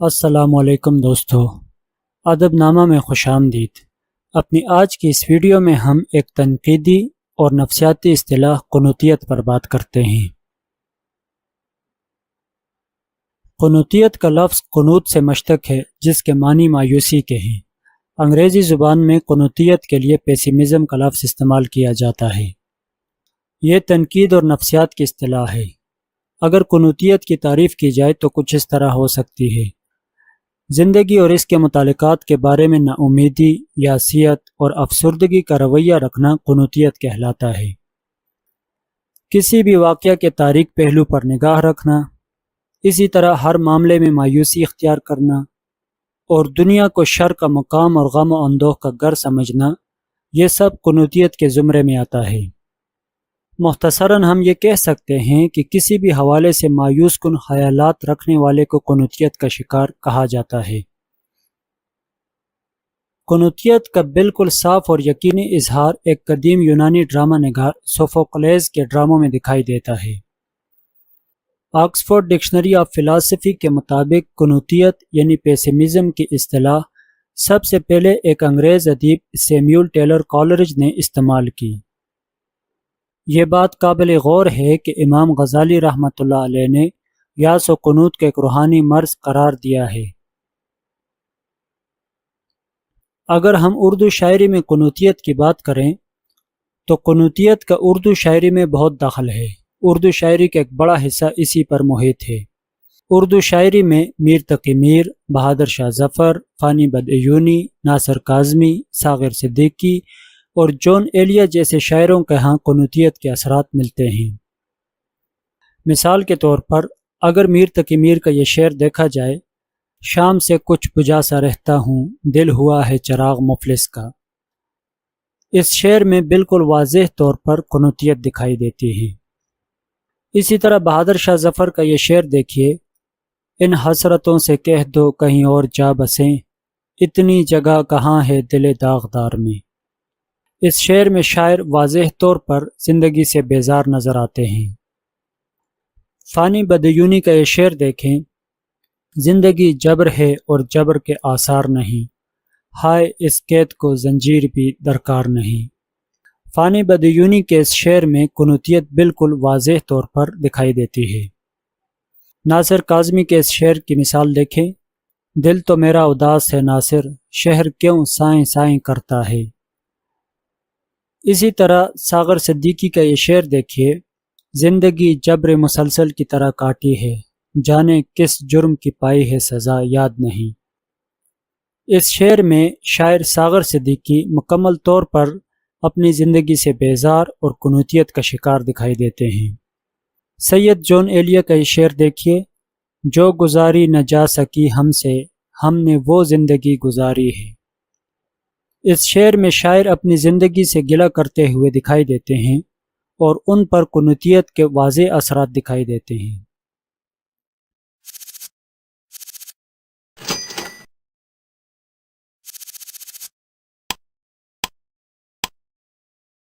السلام علیکم دوستو ادب نامہ میں خوش آمدید۔ اپنی آج کی اس ویڈیو میں ہم ایک تنقیدی اور نفسیاتی اصطلاح قنوتیت پر بات کرتے ہیں۔ قنوتیت کا لفظ قنوت سے مشتق ہے، جس کے معنی مایوسی کے ہیں۔ انگریزی زبان میں قنوتیت کے لیے پیسیمزم کا لفظ استعمال کیا جاتا ہے۔ یہ تنقید اور نفسیات کی اصطلاح ہے۔ اگر قنوتیت کی تعریف کی جائے تو کچھ اس طرح ہو سکتی ہے۔ زندگی اور اس کے متعلقات کے بارے میں نا امیدی یاسیت اور افسردگی کا رویہ رکھنا قنوتیت کہلاتا ہے۔ کسی بھی واقعہ کے تاریخ پہلو پر نگاہ رکھنا، اسی طرح ہر معاملے میں مایوسی اختیار کرنا اور دنیا کو شر کا مقام اور غم و اندوہ کا گر سمجھنا، یہ سب قنوتیت کے زمرے میں آتا ہے۔ مختصراً ہم یہ کہہ سکتے ہیں کہ کسی بھی حوالے سے مایوس کن خیالات رکھنے والے کو قنوتیت کا شکار کہا جاتا ہے۔ قنوتیت کا بالکل صاف اور یقینی اظہار ایک قدیم یونانی ڈرامہ نگار سوفوکلیز کے ڈراموں میں دکھائی دیتا ہے۔ آکسفورڈ ڈکشنری آف فلاسفی کے مطابق قنوتیت یعنی پیسمزم کی اصطلاح سب سے پہلے ایک انگریز ادیب سیمیول ٹیلر کالرج نے استعمال کی۔ یہ بات قابل غور ہے کہ امام غزالی رحمۃ اللہ علیہ نے یاس و قنوت کے ایک روحانی مرض قرار دیا ہے۔ اگر ہم اردو شاعری میں قنوتیت کی بات کریں، تو قنوتیت کا اردو شاعری میں بہت دخل ہے۔ اردو شاعری کا ایک بڑا حصہ اسی پر محیط ہے۔ اردو شاعری میں میر تقی میر، بہادر شاہ ظفر، فانی بدعیونی، ناصر کاظمی ساغر صدیقی اور جون ایلیا جیسے شاعروں کے ہاں قنوتیت کے اثرات ملتے ہیں۔ مثال کے طور پر، اگر میر تقی میر کا یہ شعر دیکھا جائے، شام سے کچھ بجا سا رہتا ہوں، دل ہوا ہے چراغ مفلس کا۔ اس شعر میں بالکل واضح طور پر قنوتیت دکھائی دیتی ہے۔ اسی طرح بہادر شاہ ظفر کا یہ شعر دیکھیے، ان حسرتوں سے کہہ دو کہیں اور جا بسیں، اتنی جگہ کہاں ہے دل داغدار میں۔ اس شعر میں شاعر واضح طور پر زندگی سے بیزار نظر آتے ہیں۔ فانی بدیونی کا یہ شعر دیکھیں۔ زندگی جبر ہے اور جبر کے آثار نہیں۔ ہائے، اس قید کو زنجیر بھی درکار نہیں۔ فانی بدیونی کے اس شعر میں قنوتیت بالکل واضح طور پر دکھائی دیتی ہے۔ ناصر کاظمی کے اس شعر کی مثال دیکھیں۔ دل تو میرا اداس ہے ناصر، شہر کیوں سائیں سائیں کرتا ہے۔ اسی طرح ساغر صدیقی کا یہ شعر دیکھیے، زندگی جبر مسلسل کی طرح کاٹی ہے، جانے کس جرم کی پائی ہے سزا یاد نہیں۔ اس شعر میں شاعر ساغر صدیقی مکمل طور پر اپنی زندگی سے بیزار اور قنوتیت کا شکار دکھائی دیتے ہیں۔ سید جون ایلیا کا یہ شعر دیکھیے، جو گزاری نہ جا سکی ہم سے، ہم نے وہ زندگی گزاری ہے۔ اس شعر میں شاعر اپنی زندگی سے گلا کرتے ہوئے دکھائی دیتے ہیں اور ان پر قنوتیت کے واضح اثرات دکھائی دیتے ہیں۔